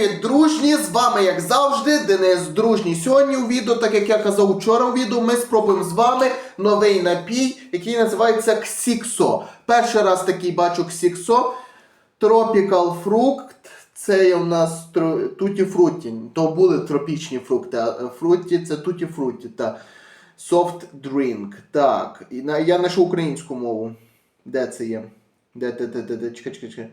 Привіт, дружні! З вами, як завжди, Денис Дружній. Сьогодні у відео, так як я казав вчора у відео, ми спробуємо з вами новий напій, який називається Ксіксо. Перший раз такий бачу Ксіксо. Tropical Fruit. Це є у нас туті фруті. То були тропічні фрукти, а фруті це туті фруті. Та soft drink. Так. Я знайшов українську мову. Де це є? Де, де, де, де, де? Чекай, чекай, чекай.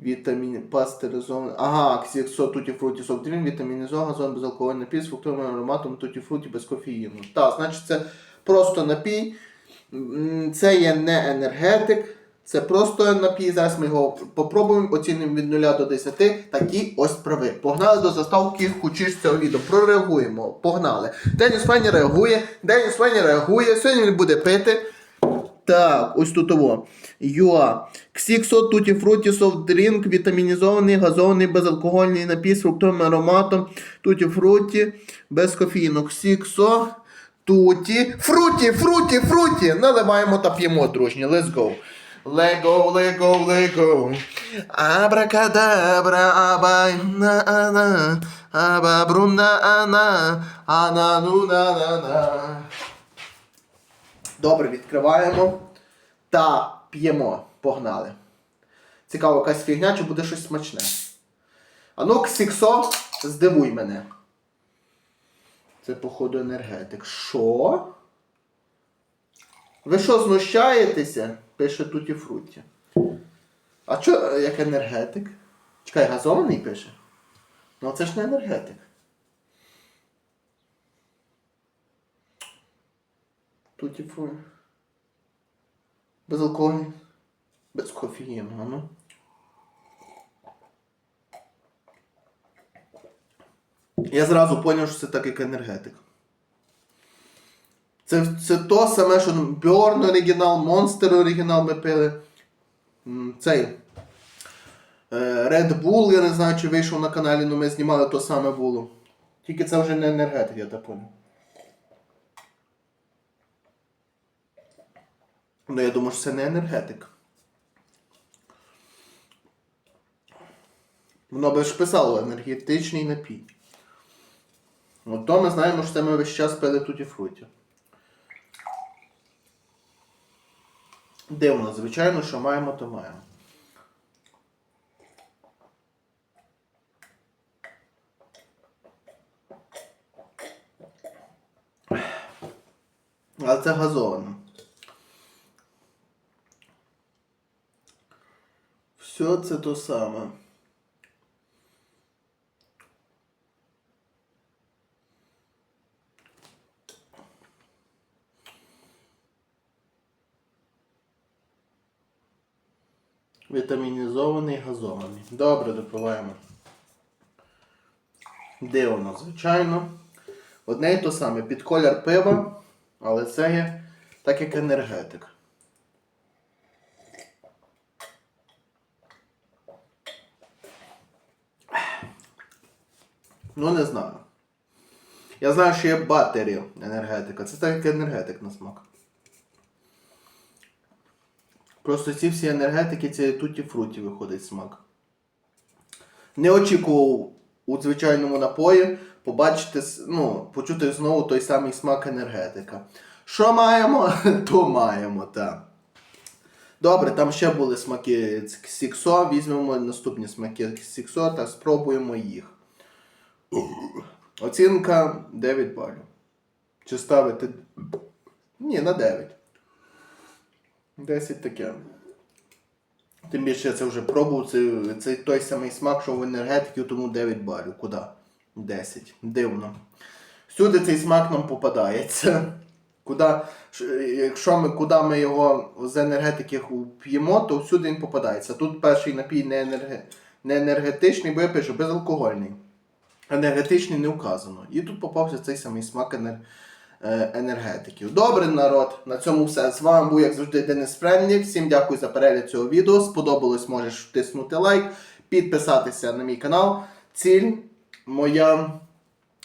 Вітамін, пастеризований. Ага, ксіксо, туті фруті, софтрін, вітамінізо, газон, безалкогольний напій з фруктовим ароматом, туті фруті без кофеїну. Так, значить це просто напій. Це є не енергетик. Це просто напій. Зараз ми його попробуємо, оцінимо від 0 до 10. Такі ось прави. Погнали до заставки хочеш цього відео. Прореагуємо. Погнали. Деніс Фені реагує. Деніс Фені реагує. Сьогодні він буде пити. Так, ось тут того. Юа. Ксіксо, туті фруті, софт дрінк, вітамінізований, газований, безалкогольний напій з фруктовим ароматом, туті фруті, без кофеїну. Ксіксо, туті, фруті, фруті, фруті. Наливаємо та п'ємо, дружні. Let's go. Лего, лего, лего. Абракадабра, абай, на, ана, абабруна, ана, анану, на, на, на. Добре, відкриваємо та п'ємо. Погнали. Цікаво, якась фігня, чи буде щось смачне. Ану, ксіксо, здивуй мене. Це, походу, енергетик. Що? Ви що, знущаєтеся? Пише туті фруті. А що, як енергетик? Чекай, газований пише? Ну це ж не енергетик. Туті фруті. Без алкоголю. Без кофеїну, а ну. Я зразу зрозумів, що це так як енергетик. Це, це то саме, що Bjorn оригінал, Monster оригінал ми пили. Цей. е, Red Bull, я не знаю, чи вийшов на каналі, але ми знімали то саме було. Тільки це вже не енергетик, я так понял. Ну, я думаю, що це не енергетик. Воно би ж писало енергетичний напій. От то ми знаємо, що це ми весь час пили туті фруті. Дивно, звичайно, що маємо, то маємо. Але це газовано. Все це то саме. Вітамінізований, газований. Добре, допиваємо. Дивно, звичайно. Одне і то саме. Під колір пива, але це є так як енергетик. Ну, не знаю. Я знаю, що є батарі енергетика. Це так як енергетик на смак. Просто ці всі енергетики, це туті фруті виходить смак. Не очікував у звичайному напої побачити, ну, почути знову той самий смак енергетика. Що маємо, то маємо, так. Добре, там ще були смаки Сіксо. Візьмемо наступні смаки Сіксо та спробуємо їх. Оцінка 9 балів. Чи ставити. Ні, на 9. 10 таке. Тим більше я це вже пробував, це, це той самий смак, що в енергетики, тому 9 балів. Куди? 10. Дивно. Всюди цей смак нам попадається. Куди, якщо ми, куди ми його з енергетики п'ємо, то всюди він попадається. Тут перший напій не енергетичний, бо я пишу безалкогольний. Енергетичний не вказано. І тут попався цей самий смак е, енергетиків. Добре, народ, на цьому все. З вами був, як завжди, Денис Френлі. Всім дякую за перегляд цього відео. Сподобалось, можеш втиснути лайк, підписатися на мій канал. Ціль моя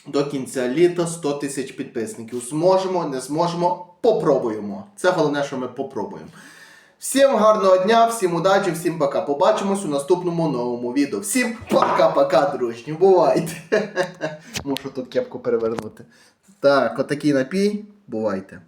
до кінця літа 100 тисяч підписників. Зможемо, не зможемо, попробуємо. Це головне, що ми попробуємо. Всім гарного дня, всім удачі, всім пока. Побачимось у наступному новому відео. Всім пока-пока, дружні. Бувайте. Мушу тут кепку перевернути. Так, отакий напій. Бувайте.